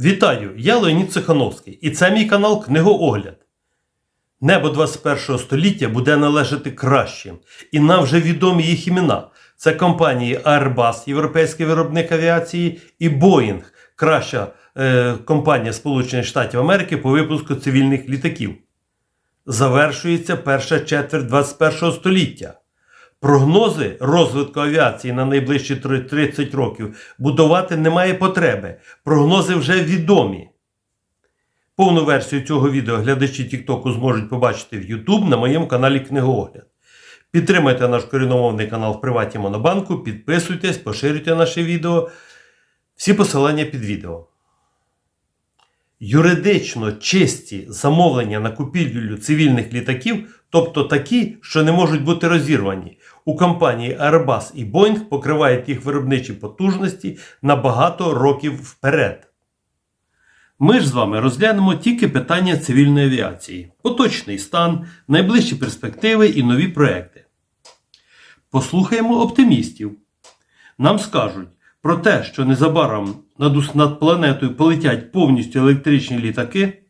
Вітаю! Я Леонід Цихановський і це мій канал Книгоогляд. Небо 21 століття буде належати кращим, і нам вже відомі їх імена. Це компанії Airbus, європейський виробник авіації, і Boeing, краща е, компанія Сполучених Штатів Америки по випуску цивільних літаків. Завершується перша четверть 21 століття. Прогнози розвитку авіації на найближчі 30 років будувати немає потреби. Прогнози вже відомі. Повну версію цього відео глядачі TikTok зможуть побачити в YouTube на моєму каналі Книгоогляд. Підтримайте наш коріномовний канал в приваті Монобанку, підписуйтесь, поширюйте наше відео. Всі посилання під відео. Юридично чисті замовлення на купівлю цивільних літаків, тобто такі, що не можуть бути розірвані, у компанії Airbus і Boeing покривають їх виробничі потужності на багато років вперед. Ми ж з вами розглянемо тільки питання цивільної авіації, поточний стан, найближчі перспективи і нові проекти. Послухаємо оптимістів. Нам скажуть про те, що незабаром над, над планетою полетять повністю електричні літаки,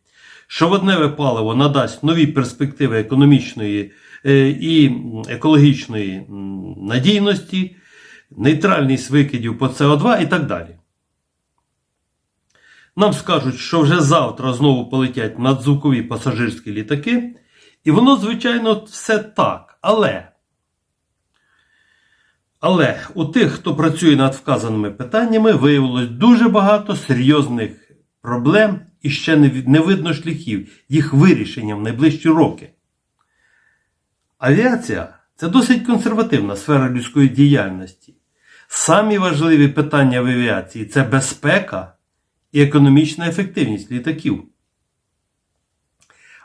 що водневе паливо надасть нові перспективи економічної е, і екологічної надійності, нейтральність викидів по СО2 і так далі. Нам скажуть, що вже завтра знову полетять надзвукові пасажирські літаки, і воно, звичайно, все так. Але але у тих, хто працює над вказаними питаннями, виявилось дуже багато серйозних проблем і ще не, видно шляхів їх вирішення в найближчі роки. Авіація це досить консервативна сфера людської діяльності. Самі важливі питання в авіації це безпека і економічна ефективність літаків.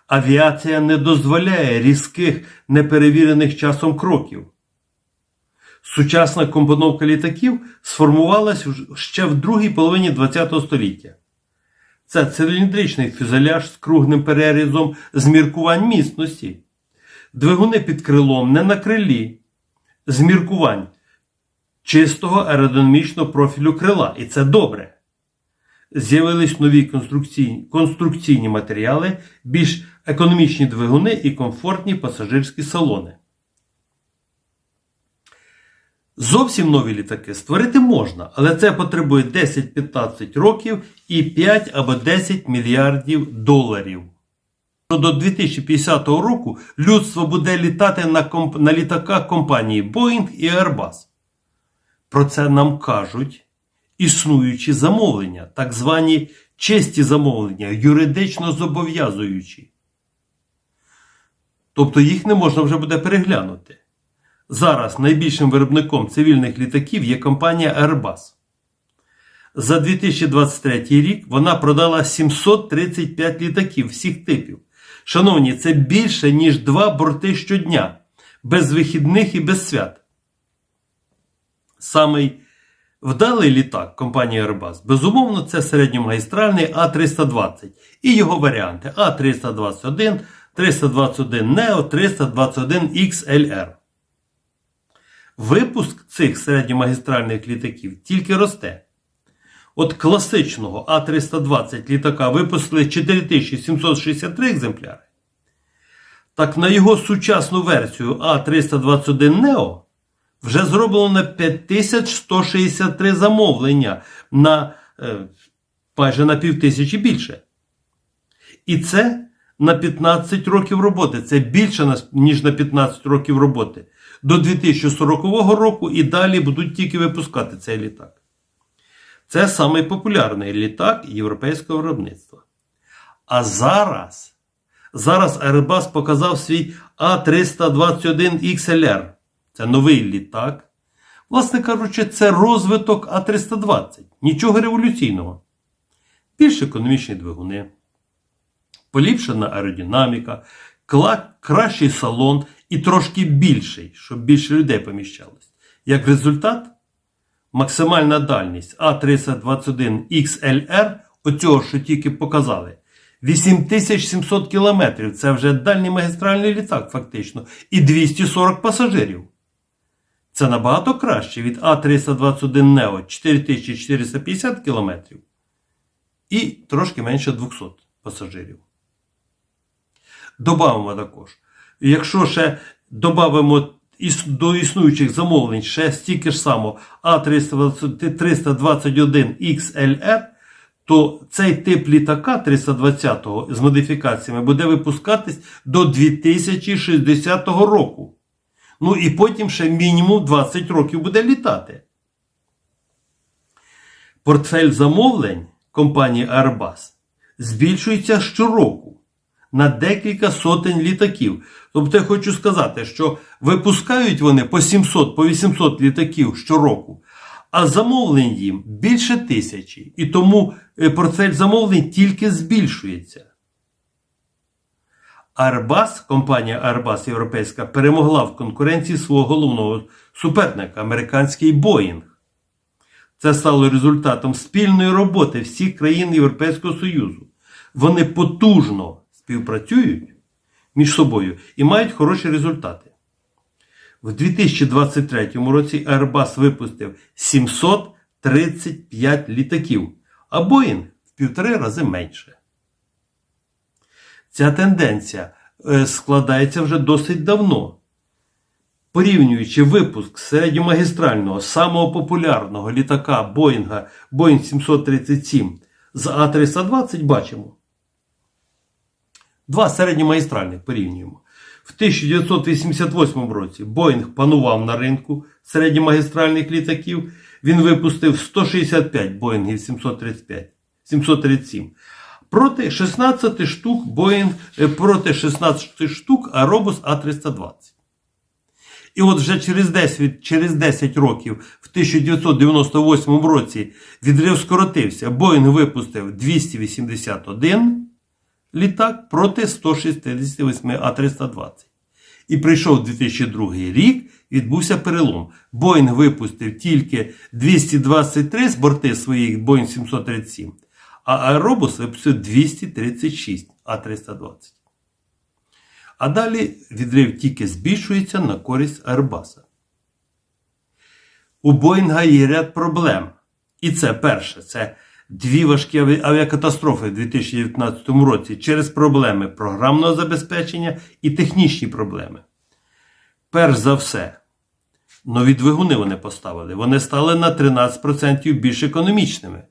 Авіація не дозволяє різких неперевірених часом кроків. Сучасна компоновка літаків сформувалась ще в другій половині ХХ століття. Це циліндричний фюзеляж з круглим перерізом з міркувань міцності, двигуни під крилом не на крилі, з міркувань чистого аеродинамічного профілю крила. І це добре. З'явились нові конструкційні, конструкційні матеріали, більш економічні двигуни і комфортні пасажирські салони. Зовсім нові літаки створити можна, але це потребує 10-15 років і 5 або 10 мільярдів доларів. До 2050 року людство буде літати на, комп... на літаках компанії Boeing і Airbus. Про це нам кажуть існуючі замовлення, так звані честі замовлення, юридично зобов'язуючі. Тобто їх не можна вже буде переглянути. Зараз найбільшим виробником цивільних літаків є компанія Airbus. За 2023 рік вона продала 735 літаків всіх типів. Шановні, це більше, ніж два борти щодня, без вихідних і без свят. Самий вдалий літак компанії Airbus, безумовно, це середньомагістральний А320 і його варіанти А321, 321 Neo, 321 XLR. Випуск цих середньомагістральних літаків тільки росте. От класичного А320 літака випустили 4763 екземпляри. Так на його сучасну версію А321 Neo вже зроблено 5163 замовлення на е, майже на півтисячі більше. І це на 15 років роботи. Це більше ніж на 15 років роботи. До 2040 року і далі будуть тільки випускати цей літак. Це самий популярний літак європейського виробництва. А зараз, зараз Airbus показав свій А321 XLR. Це новий літак. Власне кажучи, це розвиток А320. Нічого революційного. Більш економічні двигуни, поліпшена аеродинаміка, кращий салон і трошки більший, щоб більше людей поміщалось. Як результат, максимальна дальність А321 XLR, оцього, що тільки показали, 8700 кілометрів. Це вже дальній магістральний літак, фактично, і 240 пасажирів. Це набагато краще від А321 Neo 4450 км і трошки менше 200 пасажирів. Добавимо також. Якщо ще додамо до існуючих замовлень ще стільки ж само А321 XLR, то цей тип літака 320 з модифікаціями буде випускатись до 2060 року. Ну і потім ще мінімум 20 років буде літати. Портфель замовлень компанії Airbus збільшується щороку на декілька сотень літаків. Тобто я хочу сказати, що випускають вони по 700, по 800 літаків щороку, а замовлень їм більше тисячі. І тому е, портфель замовлень тільки збільшується. Airbus, компанія Airbus Європейська, перемогла в конкуренції свого головного суперника, американський Boeing. Це стало результатом спільної роботи всіх країн Європейського Союзу. Вони потужно співпрацюють між собою і мають хороші результати. В 2023 році Airbus випустив 735 літаків, а Boeing в півтори рази менше. Ця тенденція е, складається вже досить давно. Порівнюючи випуск середньомагістрального самого популярного літака Боїнга Boeing 737 з А320 бачимо. Два середньомагістральних порівнюємо. В 1988 році Боїнг панував на ринку середньомагістральних літаків. Він випустив 165 Боїнгів 735, 737 проти 16 штук Боїнг е, проти 16 штук Аробус А320. І от вже через 10, через 10 років, в 1998 році, відрив скоротився. Боїнг випустив 281 літак проти 168 А320. І прийшов 2002 рік, відбувся перелом. Боїнг випустив тільки 223 з борти своїх Boeing 737, а Аеробус випустив 236 А320. А далі відрив тільки збільшується на користь Airbus. У Боїнга є ряд проблем. І це перше, це дві важкі авіакатастрофи в 2019 році через проблеми програмного забезпечення і технічні проблеми. Перш за все, нові двигуни вони поставили. Вони стали на 13% більш економічними,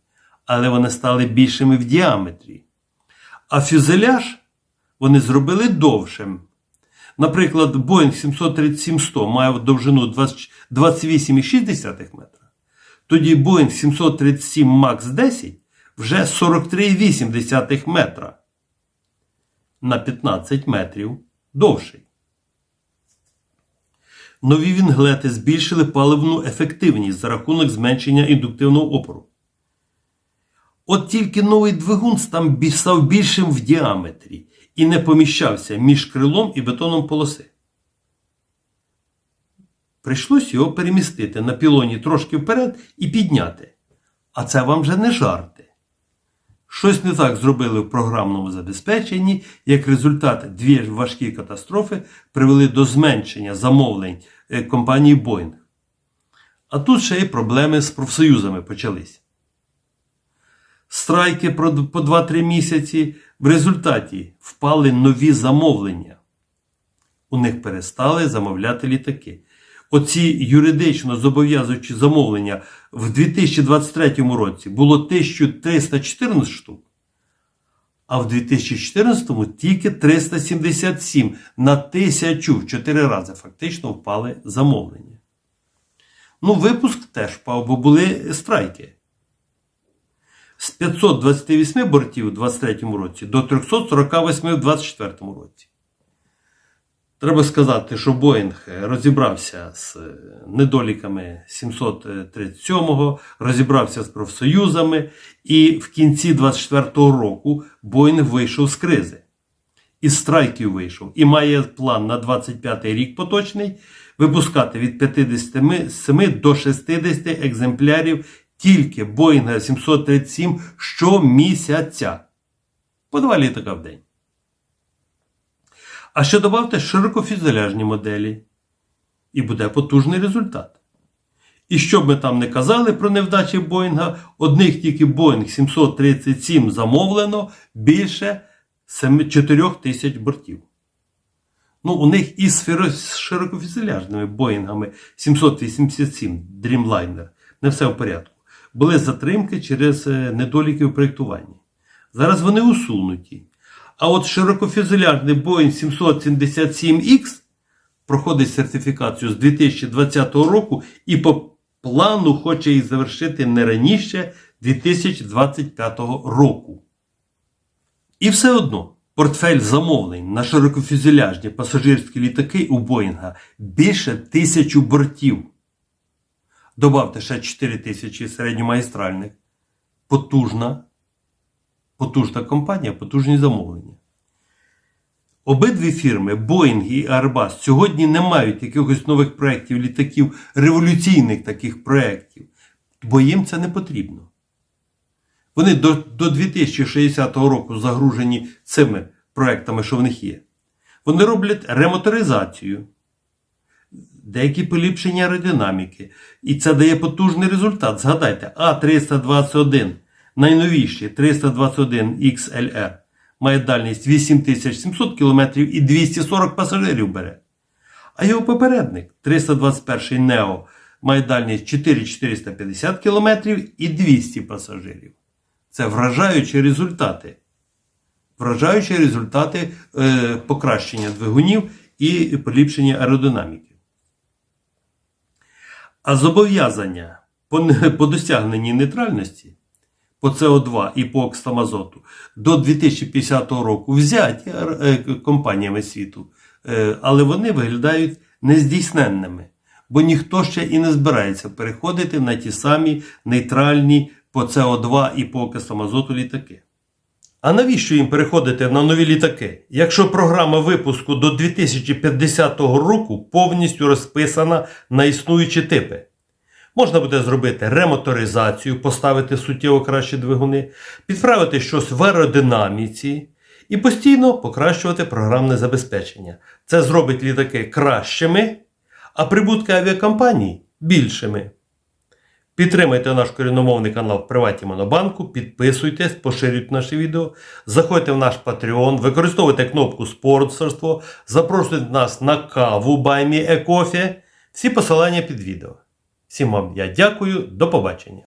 але вони стали більшими в діаметрі. А фюзеляж вони зробили довшим. Наприклад, Boeing 737-100 має довжину 28,6 метра. Тоді Boeing 737 MAX 10 вже 43,8 метра. На 15 метрів довший. Нові вінглети збільшили паливну ефективність за рахунок зменшення індуктивного опору. От тільки новий двигун став більшим в діаметрі і не поміщався між крилом і бетоном полоси. Прийшлось його перемістити на пілоні трошки вперед і підняти. А це вам вже не жарти. Щось не так зробили в програмному забезпеченні, як результат дві важкі катастрофи привели до зменшення замовлень е, компанії Boeing. А тут ще й проблеми з профсоюзами почались. Страйки по 2-3 місяці. В результаті впали нові замовлення. У них перестали замовляти літаки. Оці юридично зобов'язуючі замовлення в 2023 році було 1314 штук, а в 2014 тільки 377 на тисячу в 4 рази фактично впали замовлення. Ну, випуск теж впав, бо були страйки. З 528 бортів у 2023 році до 348 у 2024 році. Треба сказати, що Боїнг розібрався з е, недоліками 737-го, розібрався з профсоюзами, і в кінці 24-го року Боїнг вийшов з кризи. Із страйків вийшов і має план на 25-й рік поточний випускати від 57 до 60 екземплярів тільки Боїнга 737 щомісяця. По два літака в день. А ще добавте широкофюзеляжні моделі. І буде потужний результат. І що б ми там не казали про невдачі Боїнга, одних тільки Боїнг 737 замовлено більше 4 тисяч бортів. Ну, у них і з широкофюзеляжними Боїнгами 787 Dreamliner не все в порядку. Були затримки через е, недоліки у проєктуванні. Зараз вони усунуті. А от широкофюзеляжний Boeing 777X проходить сертифікацію з 2020 року і по плану хоче її завершити не раніше 2025 року. І все одно портфель замовлень на широкофюзеляжні пасажирські літаки у Боїнга більше тисячу бортів. Добавте ще 4 тисячі середньомагістральних. Потужна, потужна компанія, потужні замовлення. Обидві фірми Boeing і Airbus сьогодні не мають якихось нових проєктів літаків, революційних таких проєктів, бо їм це не потрібно. Вони до, до 2060 року загружені цими проектами, що в них є. Вони роблять ремоторизацію, деякі поліпшення аеродинаміки. І це дає потужний результат. Згадайте, А321, найновіший 321 XLR, має дальність 8700 км і 240 пасажирів бере. А його попередник 321 Neo має дальність 4450 км і 200 пасажирів. Це вражаючі результати. Вражаючі результати е, покращення двигунів і поліпшення аеродинаміки. А зобов'язання по, по досягненні нейтральності по СО2 і по оксамазоту до 2050 року взяті е, компаніями світу, е, але вони виглядають нездійсненними, бо ніхто ще і не збирається переходити на ті самі нейтральні по СО2 і по оксамазоту літаки. А навіщо їм переходити на нові літаки, якщо програма випуску до 2050 року повністю розписана на існуючі типи? Можна буде зробити ремоторизацію, поставити суттєво кращі двигуни, підправити щось в аеродинаміці і постійно покращувати програмне забезпечення. Це зробить літаки кращими, а прибутки авіакомпаній більшими. Підтримайте наш корінномовний канал в Приваті Монобанку, підписуйтесь, поширюйте наші відео, заходьте в наш Patreon, використовуйте кнопку спонсорство, запрошуйте нас на каву Баймі Екофі. Всі посилання під відео. Всім вам я дякую, до побачення.